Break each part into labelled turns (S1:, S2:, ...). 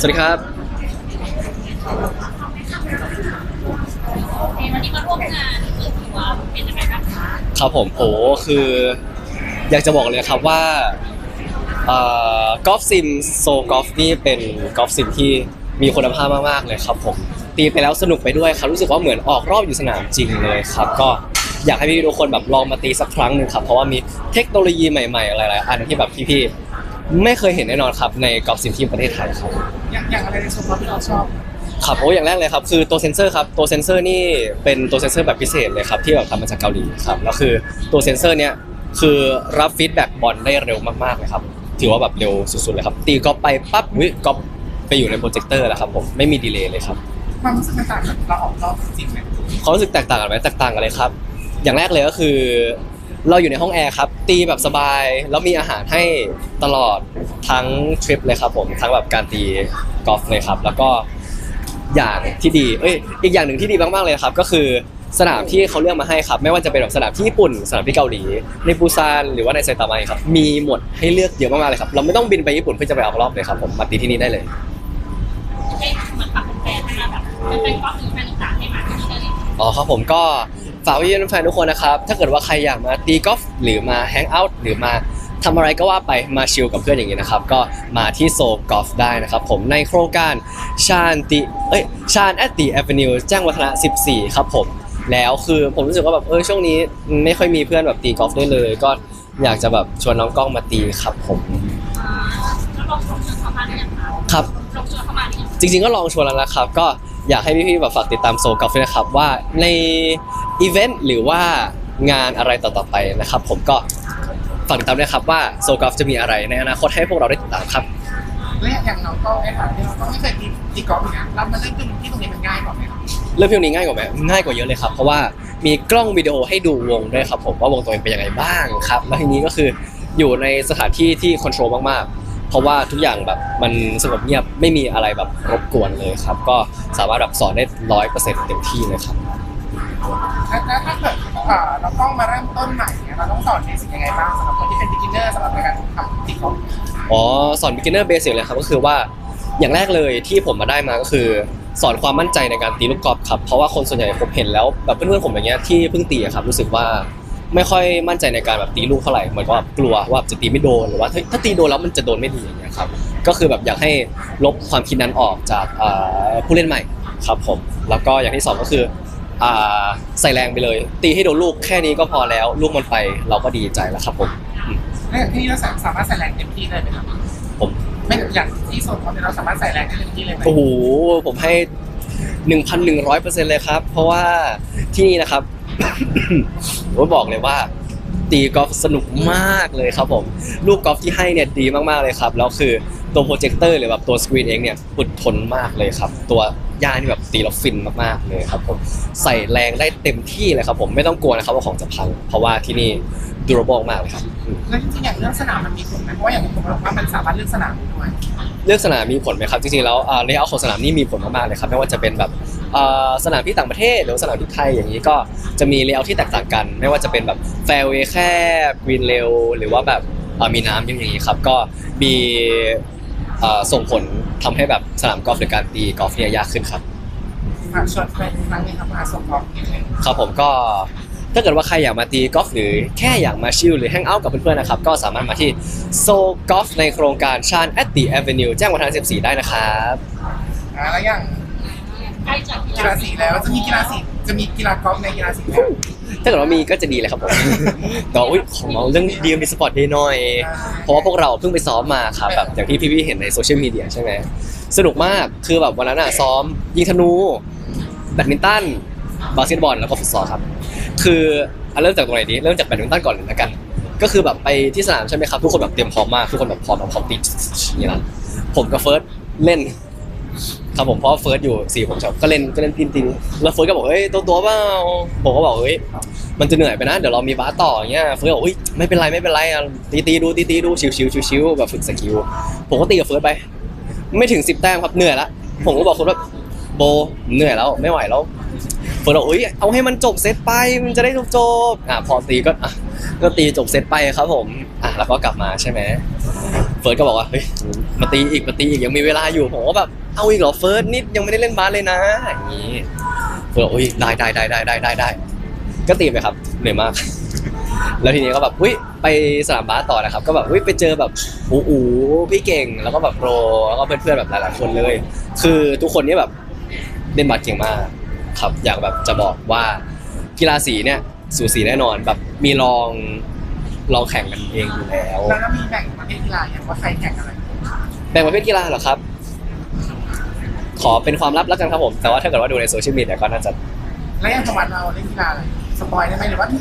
S1: สวัสดีครับ
S2: ควันนี้มาร่วมงานเปิดตัวเป็นยังไงบ้างคะ
S1: ครับผมโอ้คือ อยากจะบอกเลยครับว่าเอ่อกอล์ฟซิมโซกอล์ฟนี่เป็นกอล์ฟซิมที่มีคุณภาพมากๆเลยครับผมตีไปแล้วสนุกไปด้วยครับรู้สึกว่าเหมือนออกรอบอยู่สนามจริงเลยครับ ก็อยากให้พี่ๆทุกคนแบบลองมาตีสักครั้งหนึ่งครับเพราะว่ามีเทคโนโลยีใหม่ๆ หลายๆอันที่แบบพี่ๆ ไม่เคยเห็นแน่นอนครับในกอล์ฟซิมที่ประเทศไทยครับ
S3: อย่างอย่างอะไรในโซนที่เราชอบ
S1: ครับโอ้อย่างแรกเลยครับคือตัวเซนเซอร์ครับตัวเซนเซอร์นี่เป็นตัวเซนเซอร์แบบพิเศษเลยครับที่แบบทำมาจากเกาหลีครับแล้วคือตัวเซนเซอร์เนี้ยคือรับฟีดแบ็กบอลได้เร็วมากๆเลยครับถือว่าแบบเร็วสุดๆเลยครับตีกอล์ฟไปปั๊บวิกอล์ฟไปอยู่ในโปรเจคเตอร์แล้วครับผมไม่มีดีเลย์เลยครับ
S3: ความรู้สึกต่างๆกับเราออกรอบจริงไหม
S1: ความรู้สึกแตกต่างกันไหมแตกต่างกันเลยครับ อย่างแรกเลยก็คือ เราอยู่ในห้องแอร์ครับ ตีแบบสบาย แล้วมีอาหารให้ตลอดทั้งทริปเลยครับผม ทั้งแบบการตีกอล์ฟเลยครับ แล้วก็อย่างที่ดี เอ้ย อีกอย่างหนึ่งที่ดีมากๆเลยครับ ก็คือสนามที่เขาเลือกมาให้ครับ ไม่ว่าจะเป็นแบบสนามที่ญี่ปุ่น สนามที่เกาหลี ในปูซานหรือว่าในไซตามะครับ มีหมดให้เลือกเยอะมากๆเลยครับ เราไม่ต้องบินไปญี่ปุ่นเพื่อจะไปออกรอบเลยครับผมมาตีที่นี่ได้เลย
S2: ให้เหมือนกับแฟนๆมาแบบเป็นก็คือแฟนต่างๆให้มาที่นี่ได้เลย
S1: อ๋อครับผมก็ ฝากพี่แฟนๆทุกคนนะครับ ถ้าเกิดว่าใครอยากมาตีกอล์ฟหรือมาแฮงเอาท์หรือมาทำอะไรก็ว่าไปมาชิลกับเพื่อนอย่างนี้นะครับ ก็มาที่โซกอล์ฟได้นะครับผมในโครงการชาญติเอ้ยชาญแอตติแอเวนิวแจ้งวัฒนะ 14 ครับผมแล้วคือผมรู้สึกว่าแบบเออช่วงนี้ไม่ค่อยมีเพื่อนแบบตีกอล์ฟด้วยเลย ก็อยากจะแบบชวนน้องกล้องมาตีครับผม
S2: อ่าแล้วลองชวนเข้ามาหรือยังคะ
S1: ครับ
S2: ลองชวนเข้ามาหรือยัง
S1: จริงๆก็ลองชวนแล้วนะครับ ก็อยากให้พี่ๆแบบฝากติดตามโซกอล์ฟด้วยนะครับว่าใน อีเวนต์หรือว่างานอะไรต่อๆไปนะครับ ผมก็ฝากติดตามด้วยครับว่าโซกอล์ฟจะมีอะไรในอนาคตให้พวกเราได้ติดตามครับ
S3: และอย่างน้องก็ไอ้ฐานที่เราก็ไม่เคยตีตีกอล์ฟอย่างเงี้ยเรามาเล่นที่ตรงนี้มันง่ายกว่าไหมครับ
S1: เรื่องพวกนี้ง่ายกว่าไหมง่ายกว่าเยอะเลยครับ เพราะว่ามีกล้องวิดีโอให้ดูวงด้วยครับผมว่าวงตัวเองเป็นยังไงบ้างครับแล้วทีนี้ก็คืออยู่ในสถานที่ที่คอนโทรลมากๆ เพราะว่าทุกอย่างแบบมันสงบเงียบไม่มีอะไรแบบรบกวนเลยครับ ก็สามารถแบบสอนได้ร้อยเปอร์เซ็นต์เต็มที่เลยครับ
S3: แล้วถ้าเกิดอ่าเราต้องมาเริ่มต้นใหม่เนี่ยเราต้องสอนเบสิกยังไงบ้างสำหรับคนที่เป็น beginner สำหรับในการทำตีกอล์ฟ
S1: อ๋อสอน beginner basic เลยครับก็คือว่าอย่างแรกเลยที่ผมมาได้มาก็คือ สอนความมั่นใจในการตีลูกกอล์ฟครับเพราะว่าคนส่วนใหญ่ผมเห็นแล้วแบบเพื่อนๆผมอย่างเงี้ยที่เพิ่งตีอะครับรู้สึกว่าไม่ค่อยมั่นใจในการแบบตีลูกเท่าไหร่เหมือนกับกลัวว่าจะตีไม่โดนหรือว่าถ้าถ้าตีโดนแล้วมันจะโดนไม่ดีอย่างเงี้ยครับก็คือแบบอยากให้ลบความคิดนั้นออกจากอ่าผู้เล่นใหม่ครับผมแล้วก็อย่างที่สองก็คือ ใส่แรงไปเลย ตีให้โดนลูกแค่นี้ก็พอแล้ว ลูกมันไปเราก็ดีใจแล้วครับผมอืม
S3: และอย่างที่นี่เราสามารถใส่แรงเต็มที่ได้ไหมครับ
S1: ผม
S3: ไม่อย่างที่โซนเขาเนี่ยเราสามารถใส่แรงได้เต็มที่เลยไหม
S1: โอ้โหผมให้หนึ่งพันหนึ่งร้อยเปอร์เซ็นต์เลยครับ เพราะว่าที่นี่นะครับผมบอกเลยว่า ตีกอล์ฟสนุกมากเลยครับผมลูกกอล์ฟที่ให้เนี่ยดีมากๆเลยครับแล้วคือตัวโปรเจคเตอร์หรือแบบตัวสกรีนเองเนี่ยอดทนมากเลยครับ ตัว ย่านี่แบบตีแล้วฟินมากๆเลยครับผมใส่แรงได้เต็มที่เลยครับผมไม่ต้องกลัวนะครับว่าของจะพัง เพราะว่าที่นี่ durable มากเลยครับอืม
S3: แล้วจริงๆอย่างเรื่องสนามมันมีผลไหมเพราะว่าอย่างผมบอกว่ามันสามารถเลือกสนามได้ด้วย
S1: เลือกสนามมีผลไหมครับจริงๆแล้วเลเยอร์ของสนามนี่มีผลมากๆเลยครับไม่ว่าจะเป็นแบบเอ่อสนามที่ต่างประเทศหรือว่าสนามที่ไทยอย่างนี้ก็จะมีเลเยอร์ที่แตกต่างกัน ไม่ว่าจะเป็นแบบแฟร์เวย์แคบกรีนเรลหรือว่าแบบเอ่อมีน้ำอย่างนี้ครับก็มีเอ่อส่งผล ทำให้แบบสนามกอล์ฟหรือการตีกอล์ฟเนี่ยยากขึ้นครับ
S3: ฝากชวนเป็นครั้งนี้ครับมาส่งกอล์ฟนิดนึง
S1: ครับผมก็ถ้าเกิดว่าใครอยากมาตีกอล์ฟหรือแค่อยากมาชิลหรือแฮงเอาท์กับเพื่อนๆนะครับ ก็สามารถมาที่โซกอล์ฟในโครงการชานแอตติแอเวนิวแจ้งวัฒนะ14 ได้นะครับ
S3: อ่าแล้วอย่าง
S2: ใกล้จะ
S3: กีฬาสีแล้วจะมีกีฬาสีจะมีกีฬากอล์ฟในกีฬาสีแล้ว
S1: ถ้าเกิดว่ามีก็จะดีเลยครับผมแต่ว่าอุ๊ยของเราเรื่องดีมีสปอร์ตเดย์หน่อย เพราะว่าพวกเราเพิ่งไปซ้อมมาครับแบบอย่างที่พี่ๆเห็นในโซเชียลมีเดียใช่ไหมสนุกมากคือแบบวันนั้นอะซ้อม ยิงธนูแบดมินตันบาสเกตบอลแล้วก็ฟุตซอลครับ คืออะเริ่มจากตรงไหนดีเริ่มจากแบดมินตันก่อนเลยละกัน ก็คือแบบไปที่สนามใช่ไหมครับทุกคนแบบเตรียมพร้อมมากทุกคนแบบพร้อมแบบพร้อมตีอย่างนี้นะผมกับเฟิร์สเล่น ครับผมเพราะเฟิร์สอยู่สี่ผมชอบก็เล่นก็เล่นตีนตีแล้วเฟิร์สก็บอกเฮ้ยตัวตัวเปล่าผมก็บอกเฮ้ยมันจะเหนื่อยไปนะเดี๋ยวเรามีบาสต่ออย่างเงี้ยเฟิร์สบอกเฮ้ยไม่เป็นไรไม่เป็นไรอะตีตีดูตีตีดูชิวชิวชิวชิวแบบฝึกสกิลผมก็ตีกับเฟิร์สไป ไม่ถึงสิบแต้มครับเหนื่อยละผมก็บอกคนว่าโบเหนื่อยแล้วไม่ไหวแล้วเฟิร์สบอกเฮ้ยเอาให้มันจบเซตไปมันจะได้จบจบๆอะพอตีก็อะก็ตีจบเซตไปครับผมอะแล้วก็กลับมาใช่ไหมเฟิร์สก็บอกว่าเฮ้ยมาตีอีกมาตีอีกยังมีเวลาอยู่ผมก็แบบ เอาอีกเหรอเฟิร์สนี่ยังไม่ได้เล่นบาสเลยนะอย่างนี้เฟิร์สบอกอุ้ยได้ได้ได้ได้ได้ได้ได้ก็ตีไปครับเหนื่อยมาก แล้วทีนี้ก็แบบอุ้ยไปสนามบาสต่อนะครับ ก็แบบอุ้ยไปเจอแบบอูอูพี่เก่งแล้วก็แบบโปรแล้วก็เพื่อนๆแบบหลายๆคนเลย คือทุกคนนี่แบบเล่นบาสเก่งมากครับอยากแบบจะบอกว่ากีฬาสีเนี่ยสูสีแน่นอนแบบมีลองลองแข่งกันเองอยู่แล้ว
S3: แล้วเรามีแบ่งประเภทกีฬาอย่างว่าใครแข่งอะไร
S1: แบ่งประเภทกีฬาเหรอครับ ขอเป็นความลับแล้วกันครับผม แต่ว่าถ้าเกิดว่าดูในโซเชียลมีเดียก็น่าจะ
S3: แล้วอย่างสมัติเราเล่นกีฬาอะไรสปอยได้ไหมหรือว่ามี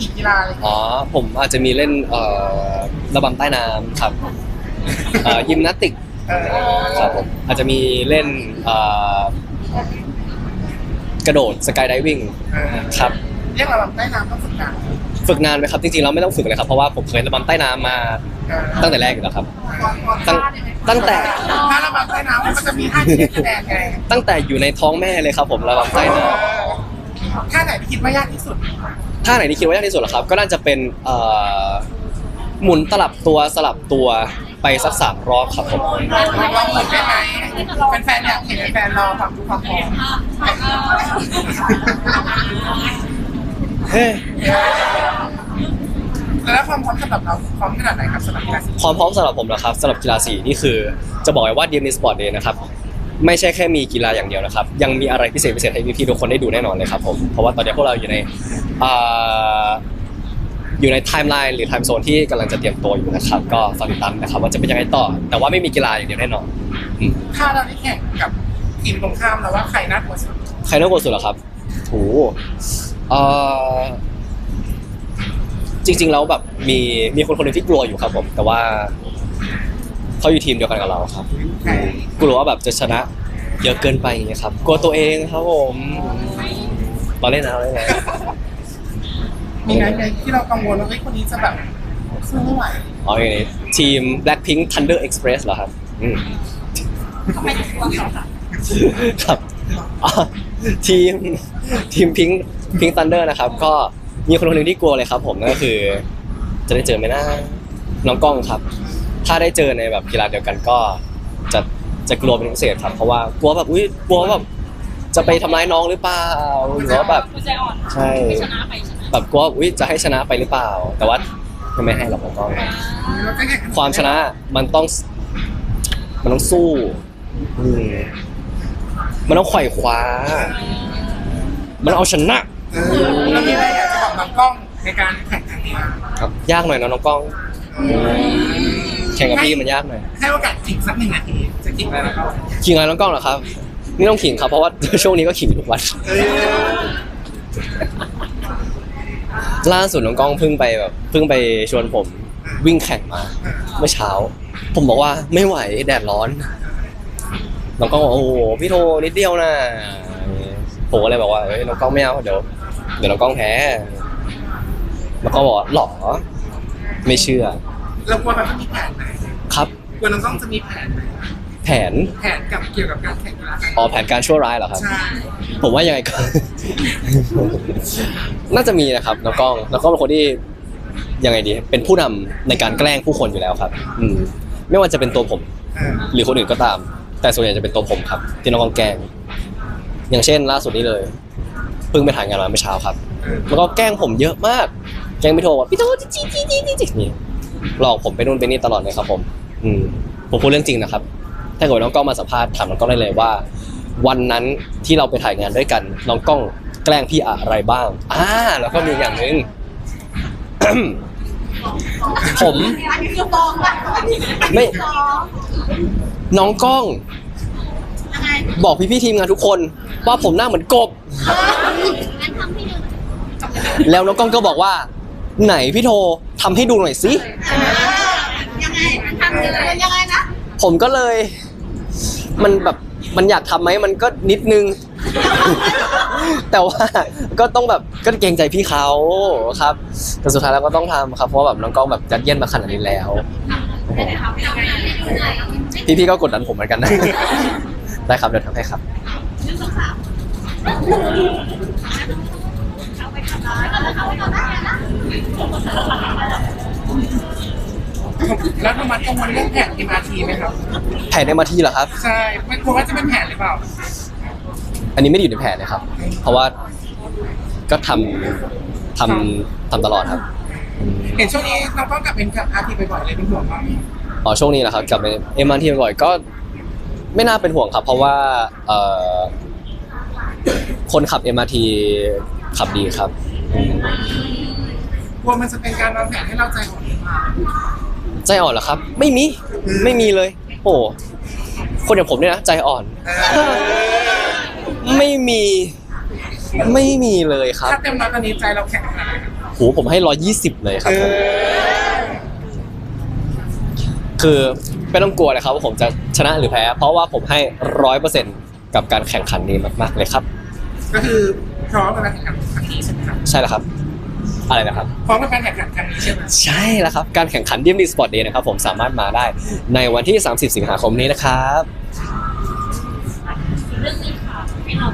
S3: อีกกีฬาอะไร
S1: อ๋อผมอาจจะมีเล่นเอ่อระบำใต้น้ำครับเอ่อยิมนาสติก
S3: เออ
S1: ครับผมอาจจะมีเล่นเอ่อกระโดดสกายไดวิ่ง
S3: เออ
S1: ครับ
S3: เรียกเราแบบใต้น้ำต้องฝึกงาน
S1: ฝึกนานไหมครับจริงๆเราไม่ต้องฝึกเลยครับเพราะว่าผมเคยระบำใต้น้ำมา
S3: เออ
S1: ตั้งแต่แรกอยู่แล้วครับตั้ง ตั้งแต่
S3: ถ้าเราแบบใต้น้ำมันจะมีท่าที่เล่นแสดงไง
S1: ตั้งแต่อยู่ในท้องแม่เลยครับผมระบำใต้น้ำ
S3: ท่าไหนที่คิดว่ายากที่สุด
S1: ท่าไหนที่คิดว่ายากที่สุดเหรอครับ ก็น่าจะเป็นเอ่อหมุนตลับตัวสลับตัวไปสักสามรอบครับผม
S3: ลองหมุนได้ไหมแฟนๆอยากเห็นแฟนๆรอความรู้ความพร้อม
S1: เฮ้ ย
S3: แล้วความพร้อมสำหรับเราพร้อมขนาดไหนครับสำหรับกีฬาสี
S1: ความพร้อมสำหรับผมนะครับสำหรับกีฬาสีนี่คือจะบอกไว้ว่า DMD Sport Day นะครับไม่ใช่แค่มีกีฬาอย่างเดียวนะครับ ยังมีอะไรพิเศษพิเศษให้พี่ๆทุกคนได้ดูแน่นอนเลยครับผมเพราะว่าตอนนี้พวกเราอยู่ในอ่าอยู่ในไทม์ไลน์หรือไทม์โซนที่กำลังจะเตรียมตัวอยู่นะครับก็ฝากติดตามนะครับว่าจะเป็นยังไงต่อ แต่ว่าไม่มีกีฬาอย่างเดียวแน่นอนอืม
S3: ถ้าเราได้แข่งกับทีมตรงข้ามเราว่าใครน่ากลัวสุด
S1: ใครน่ากลัวสุดเหรอครับโหเอ่อ จริง ๆ แล้วแบบมีมีคนคนหนึ่งที่กลัวอยู่ครับผม แต่ว่าเขาอยู่ทีมเดียวกันกับเราครับ
S3: ใคร
S1: กลัวว่าแบบจะชนะเยอะเกินไปอย่างเงี้ยครับ กลัวตัวเองครับผมเราเล่นนะเราเล่นนะ
S3: มีไหมในที่เรากังวลว่าเฮ้ยคนนี้จะแบบสู้ไม่ไหว
S1: อ๋ออย่างนี้ทีม Blackpink Thunder Express เหรอครับอืม
S2: ทำไมถึงกลัวเขาค่ะ
S1: ครับอะทีมทีมพิงพิง Thunder นะครับ ก็ มีคนคนหนึ่งที่กลัวเลยครับ ผมนั่นก็คือ จะได้เจอไหมนะน้องกล้องครับ ถ้าได้เจอในแบบกีฬาเดียวกันก็จะจะกลัวเป็นพิเศษครับ เพราะว่ากลัวแบบอุ้ยกลัวว่าแบบจะไปทำร้ายน้องหรือเปล่าหรือว่าแบบ
S2: คุณใจอ่อน
S1: ใช่
S2: ไม่ชนะไปใช่ไหม
S1: แบบกลัวอุ้ยจะให้ชนะไปหรือเปล่า แต่ว่าไม่ให้หรอกน้องกล้อง
S3: เราจะแข่ง
S1: ความชนะมันต้องมันต้องสู้อืมมันต้องไขว่คว้า มันเอาชนะ
S3: เออเรามีอะไรอยากจะบอกน้องกล้องในการแข่งขันนี้บ้าง
S1: ครับยากหน่อยนะน้องกล้อง แข่งกับพี่มันยากหน่อย
S3: ให้โอกาสขิงสักหนึ่งนาทีจะขิงอะไรนะครับ
S1: ขิงอะไรน้องกล้องเหรอครับนี่ต้องขิงครับเพราะว่าช่วงนี้ก็ขิงทุกวัน
S3: เออ
S1: ล่าสุดน้องกล้องเพิ่งไปแบบเพิ่งไปชวนผมวิ่งแข่งมาเมื่อเช้า ผมบอกว่าไม่ไหวแดดร้อนน้องกล้องบอกโอ้โหพี่โทนิดเดียวนะผมก็เลยบอกว่าเอ้ยน้องกล้องไม่เอาเดี๋ยวเดี๋ยวน้องกล้องแพ้ น้องกล้องบอกว่าหรอไม่เชื่อ
S3: เราควรแบบมีแผนไหม
S1: ครับ
S3: ควรน้องกล้องจะมีแผนไหม
S1: แผน
S3: แผนกับเกี่ยวกับการแข่งกีฬาครั้ง
S1: อ๋อแผนการชั่วร้ายเหรอครับ
S3: ใช่
S1: ผมว่ายังไงก็ น่าจะมีนะครับน้องกล้องน้องกล้องเป็นคนที่ยังไงดี เป็นผู้นำในการแกล้งผู้คนอยู่แล้วครับ อืม ไม่ว่าจะเป็นตัวผม
S3: เออ
S1: หรือคนอื่นก็ตาม แต่ส่วนใหญ่จะเป็นตัวผมครับ ที่น้องกล้องแกล้ง อย่างเช่นล่าสุดนี้เลยเพิ่งไปถ่ายงานมาเมื่อเช้าครับ
S3: เออ
S1: แล้วก็แกล้งผมเยอะมาก แกล้งพี่โทว่าพี่โทจี้จี้จี้จี้จี้นี่หลอกผมไปนู่นไปนี่ตลอดเลยครับ ผม อืมผมพูดเรื่องจริงนะครับ ถ้าเกิดว่าน้องกล้องมาสัมภาษณ์ถามน้องกล้องได้เลยว่า วันนั้นที่เราไปถ่ายงานด้วยกัน น้องกล้องแกล้งพี่อะไรบ้างอ่าแล้วก็มีอย่างหนึ่งผม
S2: อันนี้คือฟองป่ะ
S1: ไม่
S2: ฟอง
S1: น้องกล้อง
S2: ยังไง
S1: บอกพี่ๆทีมงานทุกคนว่าผมหน้าเหมือนกบ
S2: งั้นทำให้ดู
S1: แล้วน้องกล้องก็บอกว่า ไหนพี่โททำให้ดูหน่อยสิ
S2: ยังไงทำยังไงยังไงนะ
S1: ผมก็เลย มันแบบมันอยากทำไหมมันก็นิดนึง แต่ว่าก็ต้องแบบก็เกรงใจพี่เขาครับแต่สุดท้ายแล้วก็ต้องทำครับเพราะว่าแบบน้องกล้องแบบยัดเยียดมาขนาดนี้แล้ว
S2: ไม่ได้ทำยังไง
S1: พี่ๆก็กดดันผมเหมือนกันนะได้ครับเดี๋ยวทำให้ครับ
S2: แล้วเอาไปทำร้ายกันนะ
S3: แล้วทำไมกังวลเรื่องแผน MRT ไหมครับ
S1: แผนในมาที่เหรอครับ
S3: ใช่ ไม่กลัวว่าจะเป็นแผนหรือเปล่า
S1: อันนี้ไม่ได้อยู่ในแผนนะครับ เพราะว่าก็ทำทำทำตลอดครับ
S3: เห็นช่วงนี้เราก็กลับเป็น MRT บ่อยๆเลยเป็นห่วงมาก
S1: อ๋อช่วงนี้นะครับกลับไปเอ็มอาร์ทีบ่อยๆก็ไม่น่าเป็นห่วงครับ เพราะว่าเอ่อคนขับ MRT ขับดีครับอืม
S3: กลัวมันจะเป็นการวางแผนให้เราใจอ่อนหรือเปล่า
S1: ใจอ่อนเหรอครับ ไม่มีไม่มีเลย โอ้คนอย่างผมเนี่ยนะใจอ่อน ไม่มี ไม่มีเลยครับ
S3: ถ้าเต็มร้อยตอนนี้ใจเราแข็งขนาดไหนครับ
S1: โหผมให้ร้อยี่สิบเลยครับผมคือไม่ต้องกลัวเลยครับว่าผมจะชนะหรือแพ้ เพราะว่าผมให้ร้อยเปอร์เซ็นต์กับการแข่งขันนี้มาก ๆ เลยครับ
S3: ก็คือ พร้อมกับการแข่งขันครั้งนี้ใช่ไหมครับ
S1: ใช่แล้วครับ อะไรนะครับ
S3: พร้อมกับการแข่งขันครั้งนี้ใช่ไหม
S1: ใช่แล้วครับ การแข่งขัน DMD Sport Day นะครับผมสามารถมาได้ในวันที่ 30 สิงหาคมนี้นะครับ
S2: เรื่องนี้ค่ะให้เรา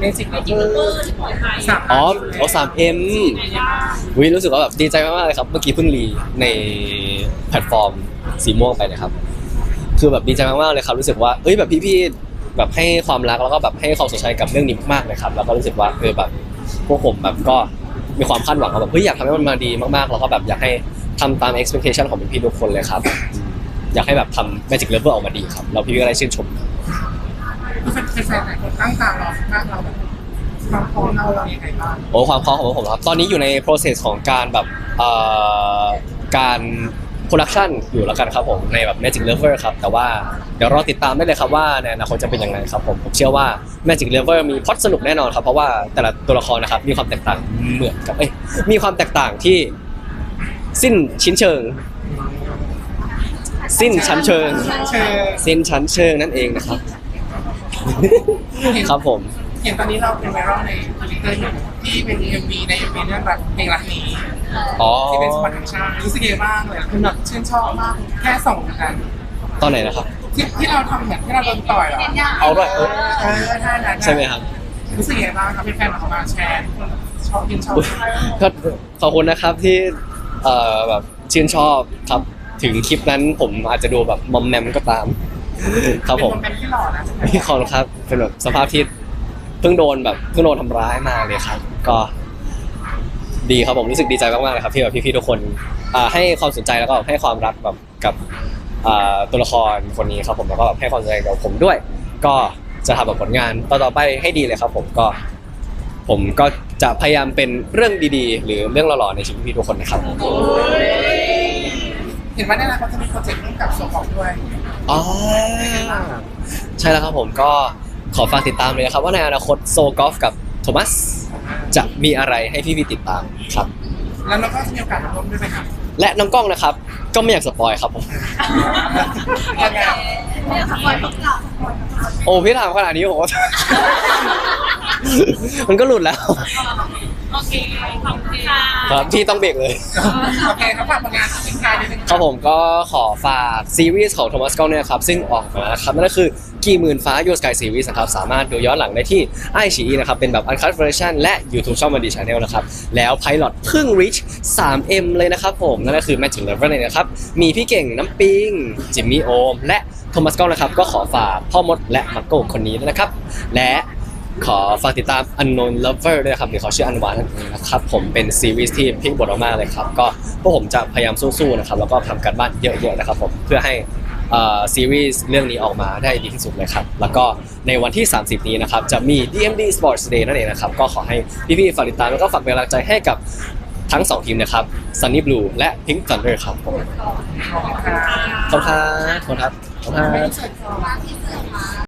S3: ในสิ่ง
S2: ไป
S3: ที่
S2: จิงเกอร์ที่ปล่อยไป
S3: สาม
S1: อ๋อโอสามเอ็ม
S2: ไงบ้าง
S1: วิรู้สึกว่าแบบดีใจมากๆเลยครับ เมื่อกี้เพิ่งรีในแพลตฟอร์มสีม่วงไปนะครับ คือแบบดีใจมากๆเลยครับ รู้สึกว่า เอ้ยแบบพี่ๆ แบบให้ความรักแล้วก็แบบให้ความสนใจกับเรื่องนี้มากๆเลยครับ แล้วก็รู้สึกว่าเออแบบพวกผมแบบก็มีความคาดหวังว่าแบบเฮ้ยอยากทำให้มันมาดีมากๆ แล้วก็แบบอยากให้ทำตาม expectation ของพี่ๆทุกคนเลยครับ อยากให้แบบทำ Magic Lover ออกมาดีครับแล้วพี่ๆก็ได้ชื่นชม
S3: คือแฟนๆหลายคนตั้งตารอมากเราแบบความพร้อมเราเรายังไงบ้าง
S1: โอ้ความพร้อมของผมครับ ตอนนี้อยู่ใน process ของการแบบเอ่อการ production อยู่แล้วกันครับผมในแบบ Magic Lover ครับแต่ว่าเดี๋ยวรอติดตามได้เลยครับว่าในอนาคตจะเป็นยังไงครับผมผมเชื่อว่า Magic Lover มีพล็อตสนุกแน่นอนครับเพราะว่าแต่ละตัวละครนะครับมีความแตกต่างเหมือนกับเอ้ยมีความแตกต่างที่สิ้นชิ้นเชิง สิ้นชั้นเชิง สิ้นชั้นเชิงนั่นเองนะครับ ครับผม
S3: เห็นตอนนี้เราเป็นไวรัลในทวิตเตอร์อยู่ ที่เป็น MV ใน MV เรื่องรักเพลงรักนี้
S1: อ๋อ
S3: ที่เป็นสปอตแห่งชาติรู้สึกยังไงบ้างเลยคือแบบชื่นชอบมากแค่ส่งกัน
S1: ตอนไหนนะครับ
S3: ที่ที่เราทำเหมือนที่เราโดนต่อยเหรอ
S1: เอาด้วยเออ
S3: เออท่านั้นน่ะ
S1: ใช่ไหมครับ
S3: รู้สึกยังไงบ้างครับเป็นแฟนของเรามาแชร์ชอบยินชอบ
S1: ก็ขอบคุณนะครับที่เอ่อแบบชื่นชอบครับถึงคลิปนั้นผมอาจจะดูแบบมอมแมมก็ตาม ครับผม
S3: เป็นคนเป็นที่หล่อนะ
S1: พี่คอนครับเป็นแบบสภาพที่เพิ่งโดนแบบเพิ่งโดนทำร้ายมาเลยครับ ก็ดีครับผมรู้สึกดีใจมากๆเลยครับที่แบบพี่ๆทุกคนอ่าให้ความสนใจแล้วก็ให้ความรักแบบกับอ่าตัวละครคนนี้ครับผมแล้วก็แบบให้ความสนใจกับผมด้วย ก็จะทำแบบผลงานต่อๆไปให้ดีเลยครับ ผมก็ ผมก็จะพยายามเป็นเรื่องดีๆ หรือเรื่องหล่อๆในชีวิตพี่ทุกคนนะครับ
S3: เห็นว่าในอนาคตจะมีโปรเจกต์ร่วมกับโซฟองด้วย
S1: อ๋อใช่แล้วครับผมก็ขอฝากติดตามเลยนะครับว่าในอนาคตโซกอล์ฟกับโทมัส จะมีอะไรให้พี่พี่ๆติดตามครับ
S3: แล้วเราก็จะมีโอกาสร่วมด้วยไหมครับ
S1: และน้องกล้องนะครับ ก็ไม่อยากสปอยครับผม
S3: ยังไง
S2: เนี่ยสปอยล์เขากลับ
S1: โอ้พี่ถามขนาดนี้ผมว่า มันก็หลุดแล้ว
S2: โอเคขอบคุณค่ะ
S1: ครับพี่ต้องเบรกเลย
S3: โอเคครับฝากผลงานทิ้งท้ายนิดนึง
S1: ครับผมก็ขอฝากซีรีส์ของโทมัสกล้องเนี่ยครับซึ่งออกมาแล้วครับนั่นก็คือกี่หมื่นฟ้ายูสกายซีรีส์นะครับสามารถดูย้อนหลังได้ที่ไอชีนะครับเป็นแบบ uncut version และ YouTube ช่องมันดีชาแนลนะครับแล้ว Pilot เพิ่ง reach 3M เลยนะครับผมนั่นก็คือ Magic Lover เลยนะครับมีพี่เก่งน้ำปิงจิมมี่โอมและโทมัสกล้องนะครับก็ขอฝากพ่อมดและมักโกะคนนี้ด้วยนะครับและ ขอฝากติดตาม Unknown Lover ด้วยครับหรือเขาชื่ออันวานนั่นเองนะครับผมเป็นซีรีส์ที่พลิกบทออกมาเลยครับก็พวกผมจะพยายามสู้ๆนะครับแล้วก็ทำการบ้านเยอะๆนะครับผมเพื่อให้ซีรีส์เรื่องนี้ออกมาได้ดีที่สุดเลยครับ แล้วก็ในวันที่ 30 นี้นะครับ จะมี DMD Sports Day นั่นเองนะครับ ก็ขอให้พี่ๆฝากติดตามแล้วก็ฝากเป็นกำลังใจให้กับทั้งสองทีมนะครับ Sunny Blue และ Pink Thunder ครับผม
S3: ขอบคุณครับ
S1: ขอบคุณครับขอบคุณ
S3: ครับ